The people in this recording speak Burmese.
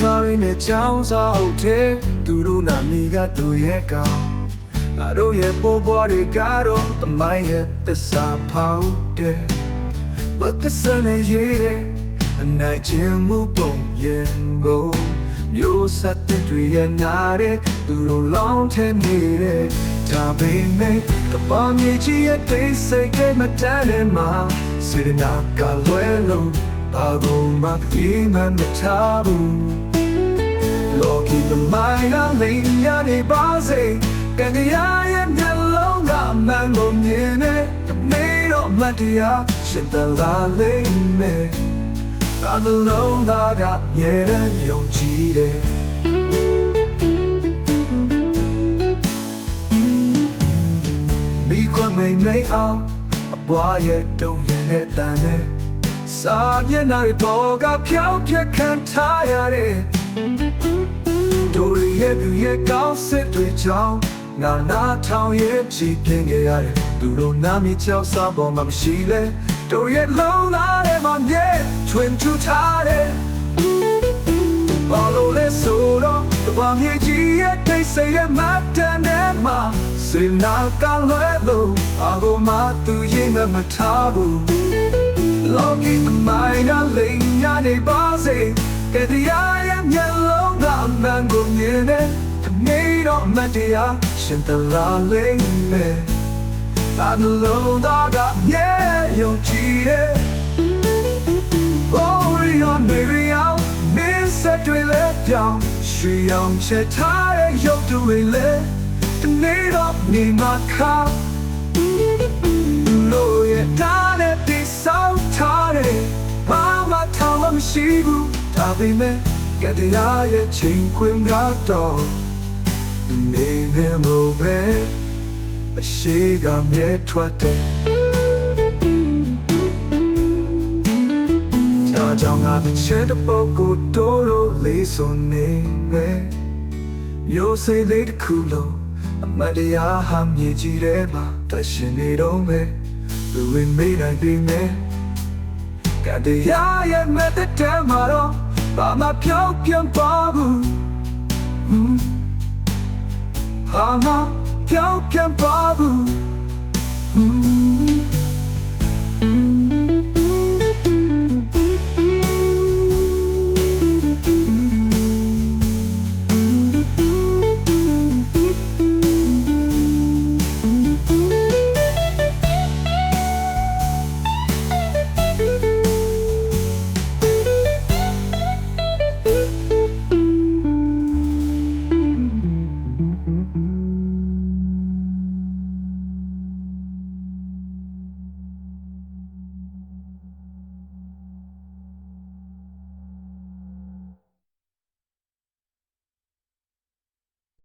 ရဲ့ချောင်းစောက်တဲ့သူတို့နာမည်ကသူရဲ့ကောင်ငါတို့ရဲ့ပေါ်ပေါ်တွေကတော့တမိုင်းရဲ့သစ္စာဖောက်တဲ့ဘတ်သစ္စာနဲ့ရေးတဲ့အနိုင်ချင်းမှုပုံရင်ကိုမျိုးဆက်တွေရဲ့နာတဲ့သူတို့လောင်းထဲနေတဲ့ဒါပေမဲ့တပန်းကြီးကြီးရဲ့တိတ်ဆိတ်ကမတန်းတဲ့မှာစေတနာကလွယ်လုံးဘာကုန်မှပြေးမှမထားဘူး လောကီသမိုင်းကလိမ်ရနေပါစေကံကြရာရဲ့မျက်လုံးကအမှန်ကိုမြင်နေမေတော့မတ်တရားရှင်တလာလိမ့်မယ်အမလုံးသားကရဲတဲ့ယုံကြည်တယ်မိခွင့်မိန်နေအောင်အပွားရဲ့တုံးရတဲ့တန်နဲ့စာမျက်နှာတွေပေါ်ကဖြောင်းပြက်ခံထားရတဲ့ တို့ရဲ့ပြရဲ့ကောင်းစစ်တွေကြောင့်ငါနာထောင်ရဲ့ချီးပြင်းခဲ့ရတယ်သူတို့နာမည်ကြောက်စားပေါ်မှာမရှိလဲတို့ရဲ့လုံးသားတွေမှာမြဲထွင်ထူထားတယ်ဘာလို့လဲဆိုတော့တပါမြေကြီးရဲ့တိတ်ဆိတ်ရဲ့မတ်တန်တဲ့မှာစေနာကလွဲလို့အကိုမသူရင်မထားဘူးလောကီမိုင်းကလိမ်ရနေပါစေ ကတရားရဲ့မျက်လုံးကအမှန်ကိုမြင်နေတမေတော့မတရားရှင်တလာလိမ့်မယ်အနလုံးသားကမြဲယုံကြည်ရဲ့ Oh your baby out miss a twile down ရွှေရောင်ချက်ထားတဲ့ရုပ်တွေလေတနေ့တော့နေမှာခါလို့ရတာနဲ့တိဆောက်ထားတယ်ဘာမှထောင်လို့မရှိဘူး ဒါပေမဲ့ကတရားရဲ့ချိန်ခွင်ကတော့နေနေမို့ပဲအရှိကမြဲထွက်တယ်ဒါကြောင့်ငါတစ်ချက်တစ်ပုတ်ကိုတိုးလို့လေးစုံနေမယ်မျိုးစိတ်လေးတစ်ခုလုံးအမတ်တရားဟာမြေကြီးထဲမှာတရှင်နေတော့မယ်လူဝင်မေးတိုင်းပြီးမယ်ကတရားရဲ့မတ်တဲ့မှာတော့ ဘာမှပြောင်းပြန်ပါဘူးဘာမှပြောင်းပြန်ပါဘူး